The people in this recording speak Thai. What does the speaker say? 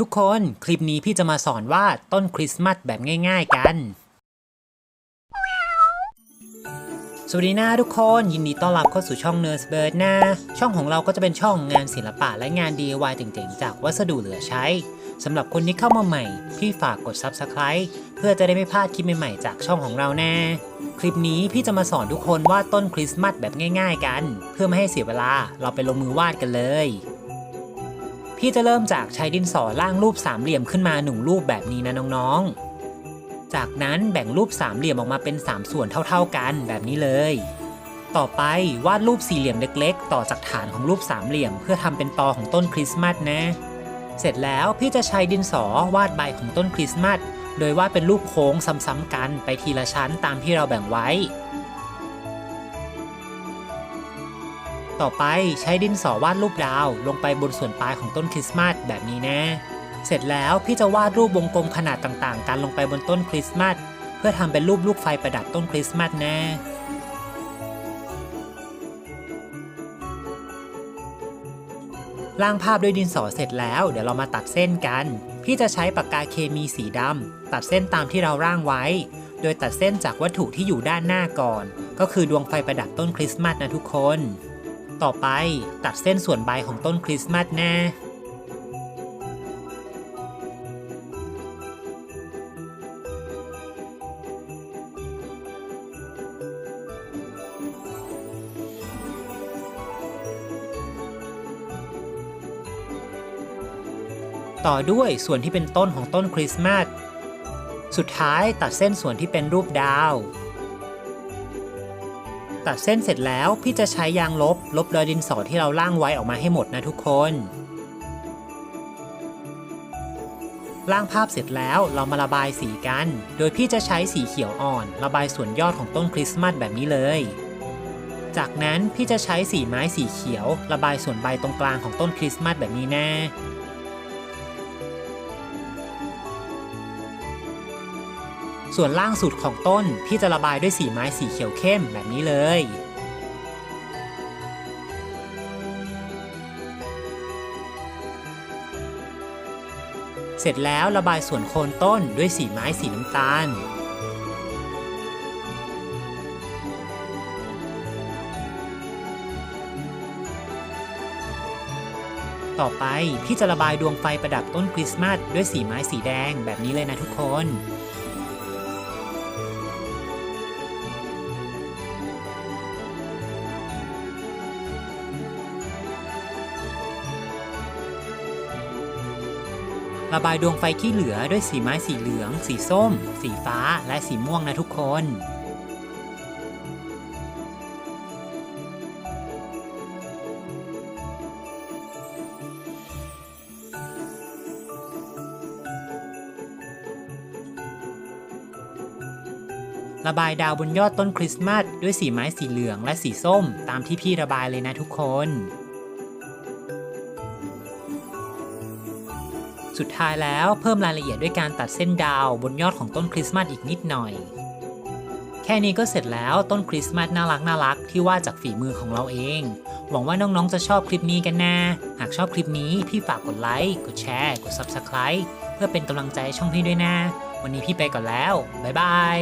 ทุกคนคลิปนี้พี่จะมาสอนวาดต้นคริสต์มาสแบบง่ายๆกัน สวัสดีนะทุกคนยินดีต้อนรับเข้าสู่ช่อง Nurse Bird นะ ช่องของเราก็จะเป็นช่องงานศิลปะและงาน DIY เจ๋งๆ จากวัสดุเหลือใช้สำหรับคนที่เข้ามาใหม่ พี่ฝากกด Subscribe เพื่อจะได้ไม่พลาดคลิปใหม่ๆ จากช่องของเราแน่คลิปนี้พี่จะมาสอนทุกคนวาดต้นคริสต์มาสแบบง่าย ๆ กัน เพื่อไม่ให้เสียเวลาเราไปลงมือวาดกันเลย พี่จะเริ่มจากใช้ดินสอร่างรูปสามเหลี่ยมขึ้นมาหนึ่งรูปแบบนี้นะน้องๆ จากนั้นแบ่งรูปสามเหลี่ยมออกมาเป็น 3 ส่วนเท่าๆกันแบบนี้เลย ต่อไปวาดรูปสี่เหลี่ยมเล็กๆ ต่อจากฐานของรูปสามเหลี่ยม เพื่อทำเป็นตอของต้นคริสต์มาสนะ เสร็จแล้วพี่จะใช้ดินสอวาดใบของต้นคริสต์มาส โดยวาดเป็นรูปโค้งซ้ำๆกันไปทีละชั้นตามที่เราแบ่งไว้ ต่อไปใช้ดินสอวาดรูปดาว ลงไปบนส่วนปลายของต้นคริสต์มาสแบบนี้นะ เสร็จแล้วพี่จะวาดรูปวงกลมขนาดต่างๆกันลงไปบนต้นคริสต์มาสเพื่อทำเป็นรูปลูกไฟประดับต้นคริสต์มาสนะร่างภาพด้วยดินสอเสร็จแล้ว เดี๋ยวเรามาตัดเส้นกัน พี่จะใช้ปากกาเคมีสีดำตัดเส้นตามที่เราร่างไว้ โดยตัดเส้นจากวัตถุที่อยู่ด้านหน้าก่อน ก็คือดวงไฟประดับต้นคริสต์มาสนะทุกคน ต่อไป ตัดเส้นส่วนใบของต้นคริสต์มาสแน่ต่อด้วยส่วนที่เป็นต้นของต้นคริสต์มาส สุดท้ายตัดเส้นส่วนที่เป็นรูปดาว ตัดเส้นเสร็จแล้วพี่จะใช้ยางลบ ลบรอยดินสอที่เราล่างไว้ออกมาให้หมดนะทุกคนร่างภาพเสร็จแล้วเรามาระบายสีกัน โดยพี่จะใช้สีเขียวอ่อน ระบายส่วนยอดของต้นคริสต์มาสแบบนี้เลย จากนั้นพี่จะใช้สีไม้สีเขียว ระบายส่วนใบตรงกลางของต้นคริสต์มาสแบบนี้แน่ ส่วนล่างสุดของต้นพี่จะระบายด้วยสีไม้สีเขียวเข้มแบบนี้เลยเสร็จแล้วระบายส่วนโคนต้นด้วยสีไม้สีน้ำตาล ต่อไปพี่จะระบายดวงไฟประดับต้นคริสต์มาสด้วยสีไม้สีแดงแบบนี้เลยนะทุกคน ระบายดวงไฟที่เหลือด้วยสีไม้สีเหลือง สีส้ม สีฟ้าและสีม่วงนะทุกคนระบายดาวบนยอดต้นคริสต์มาสด้วยสีไม้สีเหลืองและสีส้ม ตามที่พี่ระบายเลยนะทุกคน สุดท้ายแล้วเพิ่มรายละเอียดด้วยการตัดเส้นดาวบนยอดของต้นคริสต์มาสอีกนิดหน่อย แค่นี้ก็เสร็จแล้วต้นคริสต์มาสน่ารักน่ารักที่วาดจากฝีมือของเราเอง หวังว่าน้องๆจะชอบคลิปนี้กันนะ หากชอบคลิปนี้พี่ฝากกดไลค์กดแชร์กด Subscribe เพื่อเป็นกำลังใจให้ช่องพี่ด้วยนะ วันนี้พี่ไปก่อนแล้วบ๊ายบาย